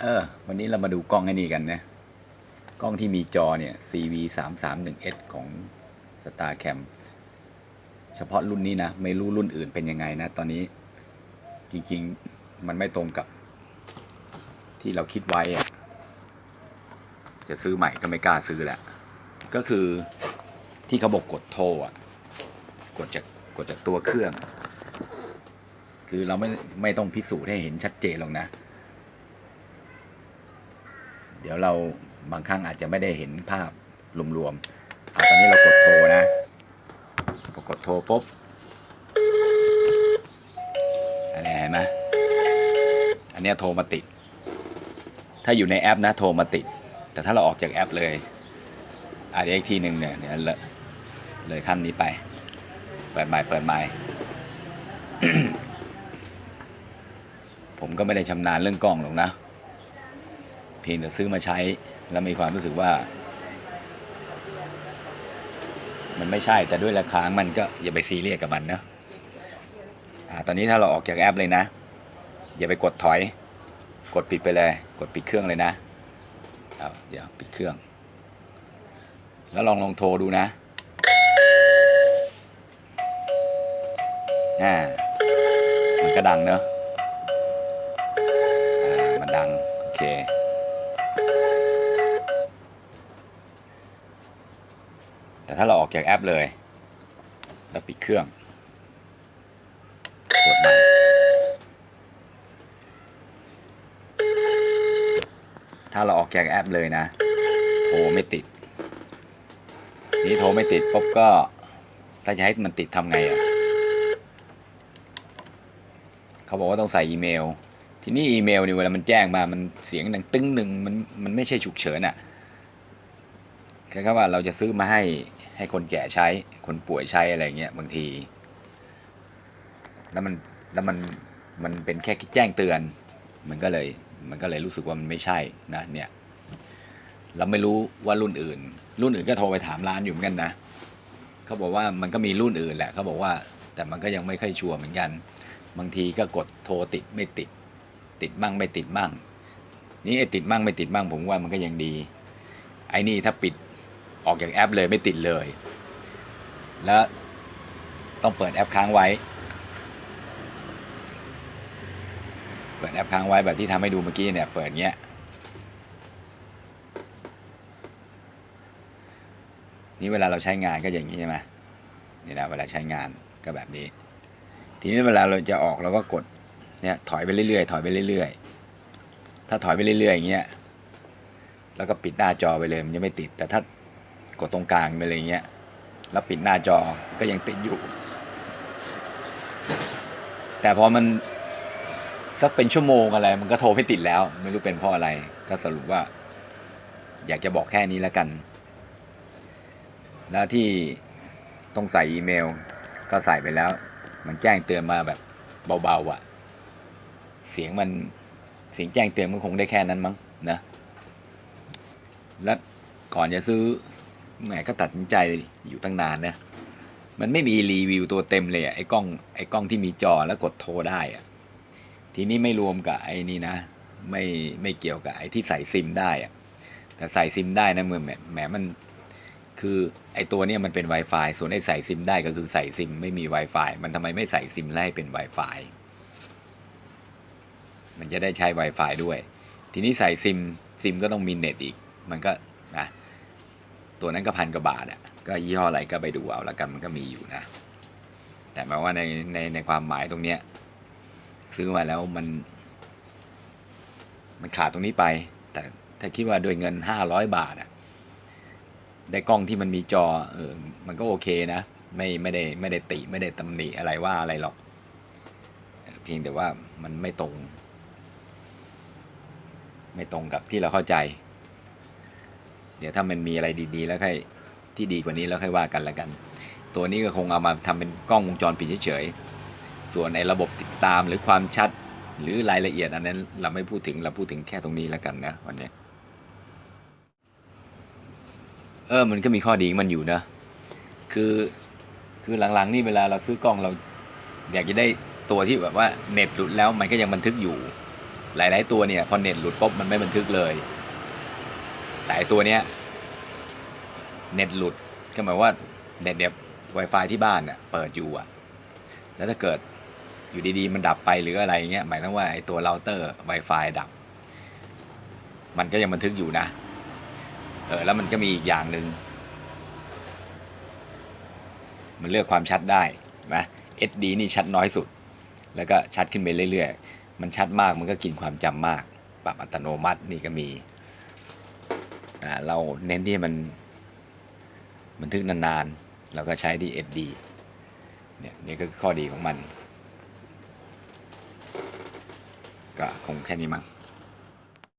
เออ วันนี้เรามาดูกล้องไอ้นี่กันนะ กล้องที่มีจอเนี่ย CV 3 3 1 S ของ StarCam เฉพาะรุ่นนี้นะ ไม่รู้รุ่นอื่นเป็นยังไงนะ ตอนนี้จริงๆ มันไม่ตรงกับ ที่เราคิดไว้อะจะซื้อใหม่ก็ไม่กล้าซื้อแหละ ก็คือที่เขาบอกกดโทรอะ กดจากกดจากตัวเครื่อง คือเราไม่ไม่ต้องพิสูจน์ให้เห็นชัดเจนหรอกนะ ดี๋ยวเราบางครั้งอาจจะไม่ได้เห็นภาพรวมๆอะตอนนี้เรากดโทรนะพอกดโทรปุ๊บอันนี้เห็นไหมอันนี้โทรมาติด ถ้าอยู่ในแอปนะโทรมาติด แต่ถ้าเราออกจากแอปเลยอาจจะอีกทีหนึ่งเนี่ยเนี่ยเลยเลยขั้นนี้ไป เปิดใหม่เปิดใหม่ผมก็ไม่ได้ชำนาญเรื่องกล้องหรอกนะ พียงแต่ซื้อมาใช้ แล้วมีความรู้สึกว่า มันไม่ใช่แต่ด้วยราคา มันก็อย่าไปซีเรียสกับมันนะอ่าตอนนี้ถ้าเราออกจากแอปเลยนะ อย่าไปกดถอย กดปิดไปเลย กดปิดเครื่องเลยนะเอาเดี๋ยวปิดเครื่อง แล้วลองลองโทรดูนะอ่ามันก็ดังเนอะอ่ามันดัง โอเค แต่ถ้าเราออกจากแอปเลยแล้วปิดเครื่องกดใหม่ถ้าเราออกจากแอปเลยนะ โทรไม่ติด นี่โทรไม่ติดปุ๊บก็ถ้าจะให้มันติดทำไงอะ่ะเขาบอกว่าต้องใส่อีเมล ทีนี้อีเมลเนี่ยเวลามันแจ้งมา มันเสียงดังตึ้งหนึ่งมันมันไม่ใช่ฉุกเฉินอะ่ะแค่ว่าเราจะซื้อมาให้ ให้คนแก่ใช้ คนป่วยใช้อะไรเงี้ยบางที แล้วมันแล้วมันมันเป็นแค่แจ้งเตือน มันก็เลยมันก็เลยรู้สึกว่ามันไม่ใช่นะเนี่ยเราไม่รู้ว่ารุ่นอื่น รุ่นอื่นก็โทรไปถามร้านอยู่เหมือนกันนะเขาบอกว่ามันก็มีรุ่นอื่นแหละเขาบอกว่า แต่มันก็ยังไม่ค่อยชัวร์เหมือนกัน บางทีก็กดโทรติดไม่ติด ติดมั่งไม่ติดมั่ง นี่ไอ้ติดมั่งไม่ติดมั่งผมว่ามันก็ยังดี ไอ้นี่ถ้าปิด ออกจากแอปเลยไม่ติดเลย แล้วต้องเปิดแอปค้างไว้ เปิดแอปค้างไว้แบบที่ทำให้ดูเมื่อกี้เนี่ยเปิดเงี้ยนี่เวลาเราใช้งานก็อย่างนี้ใช่ไหมนี่นะเวลาใช้งานก็แบบนี้ ทีนี้เวลาเราจะออกเราก็กดเนี่ยถอยไปเรื่อยๆถอยไปเรื่อยๆ ถ้าถอยไปเรื่อยๆอย่างเงี้ยแล้วก็ปิดหน้าจอไปเลยมันจะไม่ติด แต่ถ้า กดตรงกลางไปเลยอย่างเงี้ย แล้วปิดหน้าจอก็ยังติดอยู่ แต่พอมันสักเป็นชั่วโมงอะไร มันก็โทรไม่ติดแล้ว ไม่รู้เป็นเพราะอะไร ก็สรุปว่า อยากจะบอกแค่นี้แล้วกัน แล้วที่ต้องใส่อีเมล ก็ใส่ไปแล้ว มันแจ้งเตือนมาแบบเบาๆอะ่ะ เสียงมันเสียงแจ้งเตือนมันคงได้แค่นั้นมั้งนะ แล้วก่อนจะซื้อ แหมก็ตัดสินใจอยู่ตั้งนานนะมันไม่มีรีวิวตัวเต็มเลยอะไอ้กล้องไอ้กล้องที่มีจอแล้วกดโทรได้อะทีนี้ไม่รวมกับไอ้นี่นะ ไม่ไม่เกี่ยวกับไอ้ที่ใส่ซิมได้อะแต่ใส่ซิมได้นะเมื่อแหมแหมมันคือไอ้ตัวเนี้ยมันเป็น Wi-Fi ส่วนไอ้ใส่ซิมได้ก็คือใส่ซิมไม่มี Wi-Fi มันทำไมไม่ใส่ซิมไล่เป็น Wi-Fi มันจะได้ใช้ Wi-Fi ด้วย ทีนี้ใส่ซิมซิมก็ต้องมีเน็ตอีก มันก็นะ ตัวนั้นก็พันกว่าบาทอะก็ยี่ห้ออะไรก็ไปดูเอาละกันมันก็มีอยู่นะ แต่หมายว่าในในในความหมายตรงเนี้ยซื้อมาแล้วมัน มันขาดตรงนี้ไป แต่ถ้าคิดว่าด้วยเงินห้าร้อยบาทอะได้กล้องที่มันมีจอ เออ มันก็โอเคนะ ไม่ไม่ได้ไม่ได้ติไม่ได้ตำหนิอะไรว่าอะไรหรอกเออเพียงแต่ว่ามันไม่ตรง ไม่ตรงกับที่เราเข้าใจ เดี๋ยวถ้ามันมีอะไรดีๆ แล้วค่อยที่ดีกว่านี้แล้วค่อยว่ากันละกัน ตัวนี้ก็คงเอามาทำเป็นกล้องวงจรปิดเฉยๆส่วนในระบบติดตามหรือความชัดหรือรายละเอียดอันนั้นเราไม่พูดถึงเราพูดถึงแค่ตรงนี้แล้วกันนะวันนี้เออมันก็มีข้อดีมันอยู่นะคือคือหลังๆนี่เวลาเราซื้อกล้องเราอยากจะได้ตัวที่แบบว่าเน็ตหลุดแล้วมันก็ยังบันทึกอยู่ หลาย ๆ ตัวเนี่ยพอเน็ตหลุดปุ๊บมันไม่บันทึกเลย แต่ไอตัวเนี้ยเน็ตหลุดก็หมายว่าเน็ตเนี่ย Wi-Fi ที่บ้านเน่ะเปิดอยู่อะแล้วถ้าเกิดอยู่ดีๆ มันดับไปหรืออะไรเงี้ยหมายถึงว่าไอ้ตัวเราเตอร์ Wi-Fi ดับ มันก็ยังบันทึกอยู่นะ เออแล้วมันก็มีอีกอย่างหนึ่งมันเลือกความชัดได้นะ SD นี่ชัดน้อยสุด แล้วก็ชัดขึ้นไปเรื่อยๆ มันชัดมากมันก็กินความจำมาก ปรับอัตโนมัตินี่ก็มี อ่เราเน้นที่มันบันทึกนานๆเราก็ใช้ที่ SD เนี่ยนี่ก็คือข้อดีของมัน ก็คงแค่นี้มั้ง